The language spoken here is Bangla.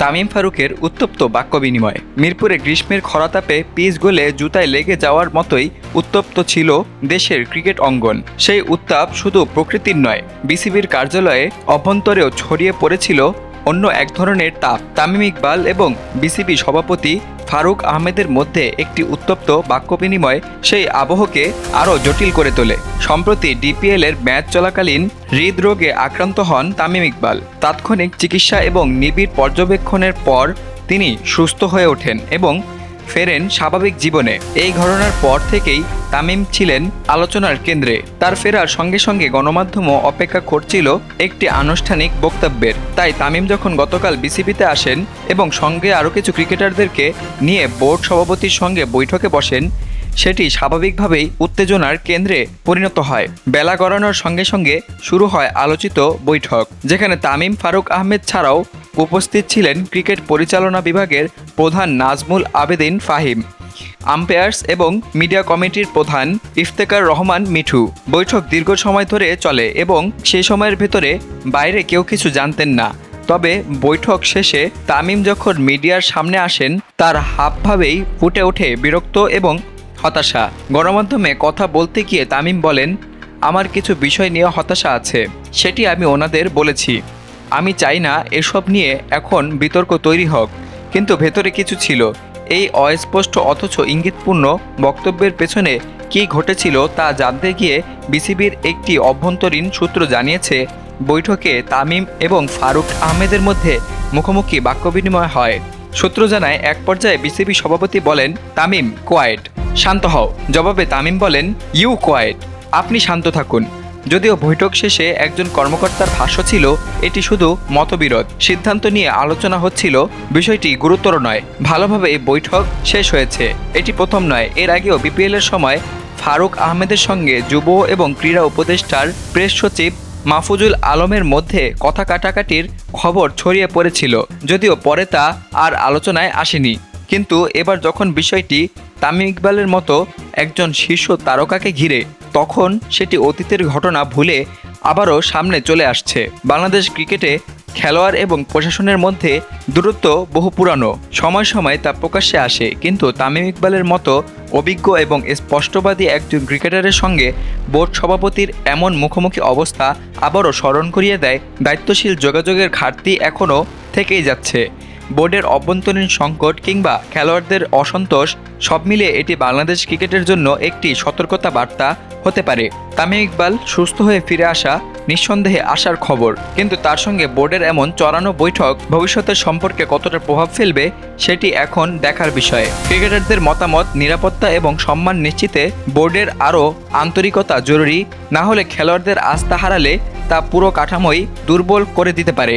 তামিম ফারুকের উত্তপ্ত বাক্য বিনিময় মিরপুরে গ্রীষ্মের খরাতাপে পিচ গোলে জুতায় লেগে যাওয়ার মতোই উত্তপ্ত ছিল দেশের ক্রিকেট অঙ্গন। সেই উত্তাপ শুধু প্রকৃতির নয়, বিসিবির কার্যালয়ে অভ্যন্তরেও ছড়িয়ে পড়েছিল অন্য এক ধরনের তাপ তামিম ইকবাল এবং বিসিবি সভাপতি ফারুক আহমেদের মধ্যে একটি উত্তপ্ত বাক্য বিনিময় সেই আবহকে আরও জটিল করে তোলে। সম্প্রতি ডিপিএল এর ম্যাচ চলাকালীন হৃদরোগে আক্রান্ত হন তামিম ইকবাল। তাৎক্ষণিক চিকিৎসা এবং নিবিড় পর্যবেক্ষণের পর তিনি সুস্থ হয়ে ওঠেন এবং ফেরেন স্বাভাবিক জীবনে। এই ঘটনার পর থেকেই তামিম ছিলেন আলোচনার কেন্দ্রে। তার ফেরার সঙ্গে সঙ্গে গণমাধ্যমও অপেক্ষা করছিল একটি আনুষ্ঠানিক বক্তব্যের। তাই তামিম যখন গতকাল বিসিবিতে আসেন এবং সঙ্গে আরও কিছু ক্রিকেটারদেরকে নিয়ে বোর্ড সভাপতির সঙ্গে বৈঠকে বসেন সেটি স্বাভাবিকভাবেই উত্তেজনার কেন্দ্রে পরিণত হয়। বেলা গড়ানোর সঙ্গে সঙ্গে শুরু হয় আলোচিত বৈঠক, যেখানে তামিম ফারুক আহমেদ ছাড়াও উপস্থিত ছিলেন ক্রিকেট পরিচালনা বিভাগের প্রধান নাজমুল আবেদিন ফাহিম, আম্পায়ার্স এবং মিডিয়া কমিটির প্রধান ইফতেকার রহমান মিঠু। বৈঠক দীর্ঘ সময় ধরে চলে এবং সেই সময়ের ভেতরে বাইরে কেউ কিছু জানতেন না। তবে বৈঠক শেষে তামিম যখন মিডিয়ার সামনে আসেন, তার হাবভাবেই ফুটে ওঠে বিরক্ত এবং হতাশা। গণমাধ্যমে কথা বলতে গিয়ে তামিম বলেন, আমার কিছু বিষয় নিয়ে হতাশা আছে, সেটি আমি ওনাদের বলেছি। আমি চাই না এসব নিয়ে এখন বিতর্ক তৈরি হোক, কিন্তু ভেতরে কিছু ছিল। এই অস্পষ্ট অথচ ইঙ্গিতপূর্ণ বক্তব্যের পেছনে কী ঘটেছিল তা জানতে গিয়ে বিসিবির একটি অভ্যন্তরীণ সূত্র জানিয়েছে, বৈঠকে তামিম এবং ফারুক আহমেদের মধ্যে মুখোমুখি বাক্য বিনিময় হয়। সূত্র জানায়, এক পর্যায়ে বিসিবি সভাপতি বলেন, তামিম, কোয়াইট। শান্ত হও। জবাবে তামিম বলেন ইউ কোয়াইট আপনি শান্ত থাকুন। যদিও বৈঠক শেষে একজন কর্মকর্তার ভাষ্য ছিল, এটি শুধু মতবিরোধ। সিদ্ধান্ত নিয়ে আলোচনা হচ্ছিল, বিষয়টি গুরুতর নয়। ভালোভাবে এই বৈঠক শেষ হয়েছে। এটি প্রথম নয়। এর আগেও বিপিএল এর সময় ফারুক আহমেদের সঙ্গে যুব এবং ক্রীড়া উপদেষ্টার প্রেস সচিব মাহফুজুল আলমের মধ্যে কথা কাটাকাটির খবর ছড়িয়ে পড়েছিল, যদিও পরে তা আর আলোচনায় আসেনি। কিন্তু এবার যখন বিষয়টি তামিম ইকবালের মতো একজন শীর্ষ তারকাকে ঘিরে, তখন সেটি অতীতের ঘটনা ভুলে আবারও সামনে চলে আসছে। বাংলাদেশ ক্রিকেটে খেলোয়াড় এবং প্রশাসনের মধ্যে দূরত্ব বহু পুরানো। সময় সময় তা প্রকাশ্যে আসে, কিন্তু তামিম ইকবালের মতো অভিজ্ঞ এবং স্পষ্টবাদী একজন ক্রিকেটারের সঙ্গে বোর্ড সভাপতির এমন মুখোমুখি অবস্থা আবারও স্মরণ করিয়ে দেয় দায়িত্বশীল যোগাযোগের ঘাটতি এখনও থেকেই যাচ্ছে। বোর্ডের অভ্যন্তরীণ সংকট কিংবা খেলোয়াড়দের অসন্তোষ, সব মিলিয়ে এটি বাংলাদেশ ক্রিকেটের জন্য একটি সতর্কতা বার্তা হতে পারে। তামিম ইকবাল সুস্থ হয়ে ফিরে আসা নিঃসন্দেহে আসার খবর। কিন্তু তার সঙ্গে বোর্ডের এমন চড়ানো বৈঠক ভবিষ্যতের সম্পর্কে কতটা প্রভাব ফেলবে, সেটি এখন দেখার বিষয়। ক্রিকেটারদের মতামত, নিরাপত্তা এবং সম্মান নিশ্চিতে বোর্ডের আরও আন্তরিকতা জরুরি, না হলে খেলোয়াড়দের আস্থা হারালে তা পুরো কাঠামোই দুর্বল করে দিতে পারে।